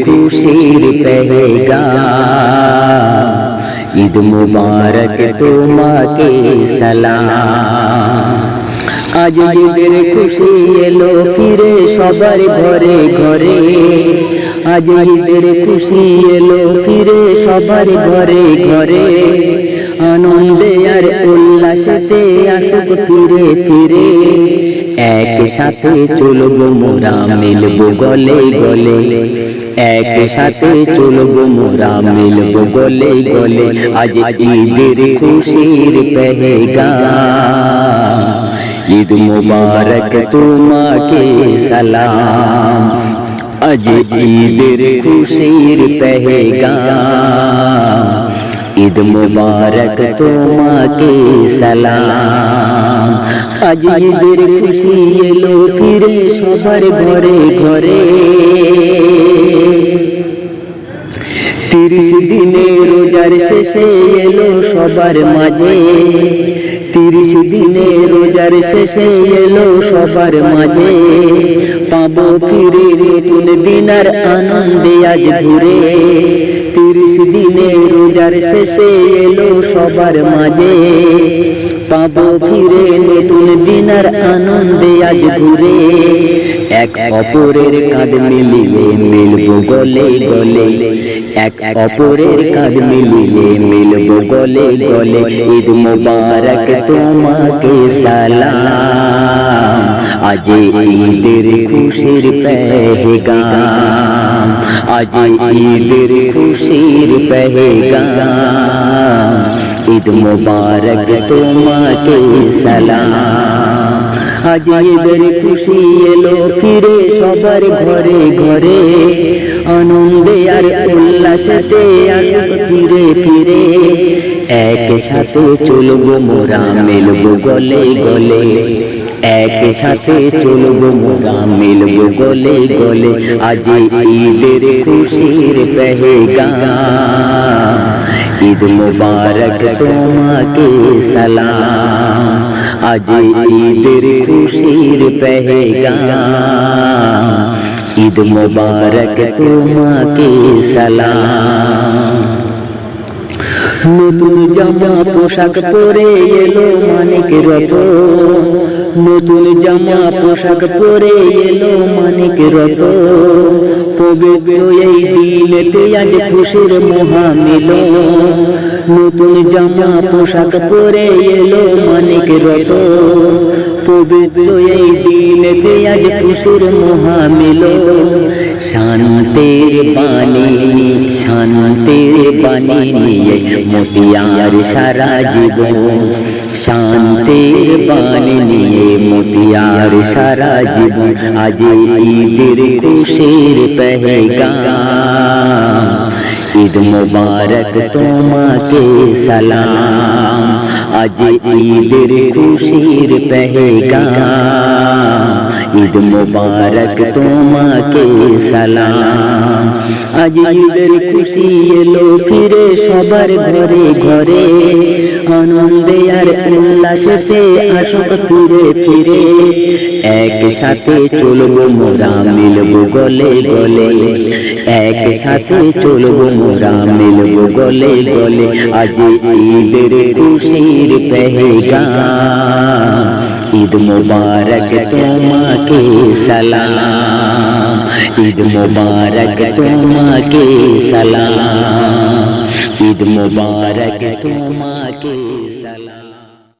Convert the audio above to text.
খুশির পেহেগা ঈদ মুবারক তোমাকে সালাম আজ ঈদের খুশি এলো ফিরে সবার ঘরে ঘরে আজ ঈদের খুশি এলো ফিরে সবার ঘরে ঘরে আনন্দে আর উল্লাসে আসুক ফিরে ফিরে এক সাথে চলবো মোরা মিলবো গলে গলে। এক সাথে চলবো মোরা মিলবো গলে গলে। আজ ঈদের খুশির পেহেগা। ঈদ মুবারক তোমাকে সালাম। আজ ঈদের খুশির পেহেগাম ঈদ মুবারক তোমাকে সালাম। আজ ঈদের খুশি এলো ফিরে সবার ঘরে ঘরে। তিরিশ দিনে রোজার শেষে এলো সবার মাঝে। তিরিশ দিনে রোজার শেষে এলো সবার মাঝে। পাবো ফিরে নতুন দিনার আনন্দে আজ ঘুরে তিরিশ দিনে রোজার শেষে এলো সবার মাঝে। পাবো ফিরে নতুন দিনার আনন্দে আজ ঘুরে। এক অপরের কাঁধ মিলিয়ে মিলবো গলে গলে। এক অপরের কাঁধ মিলিয়ে মিলবো গলে গলে। ঈদ মুবারক তোমাকে সালাম। আজ ঈদের খুশির পেহগাম। আজ ঈদের খুশির পেহগাম। ঈদ মুবারক তোমাকে সালাম। আজ ঈদের খুশি এলো ফিরে সবার ঘরে ঘরে। আনন্দে আর উল্লাসে আসুক ফিরে ফিরে। এক সাথে চলবো মোরা মিলবো গলে গলে। এক সাথে চলবো মোরা মিলবো গলে গলে। আজ ঈদের খুশির পেহেগাম। ঈদ মুবারক তোমাকে সালাম। আজ ঈদের খুশির পেহেগাম। ঈদ মুবারক তোমাকে সালাম। নতুন জামা পোশাক পরে এলো মানিক রত। নতুন জামা পোশাক পরে এলো মানিক রত। পবিত্র এই দিলেতে আজ খুশির মহামিল নতুন জামা পোশাক পরে এলো মানিক রত। পবিত্র এই দিলেতে আজ খুশির মহামিল শান্তির বাণী শান্তির বাণী নিয়ে মতিয়ার সারা জীবন। শান্তির বাণী নিয়ে মতিয়ার সারা জীবন। আজ ঈদের খুশির পেহগাম। ঈদ মুবারক তোমাকে সালাম। আজ ঈদের খুশির পেহগাম। ঈদ মুবারক তোমাকে সালাম। আজ ঈদের খুশি এলো ফিরে সবার ঘরে ঘরে। আনন্দে আর উল্লাসে আসুক ফিরে ফিরে। এক সাথে চলবো মোরা মিলবো গলে গলে। এক সাথে চলবো মোরা মিলবো গলে গলে। আজ ঈদের খুশির পেহগাম। ঈদ মুবারক তোমাকে সালাম। ঈদ মুবারক তোমাকে সালাম। ঈদ মুবারক তোমাকে সালাম।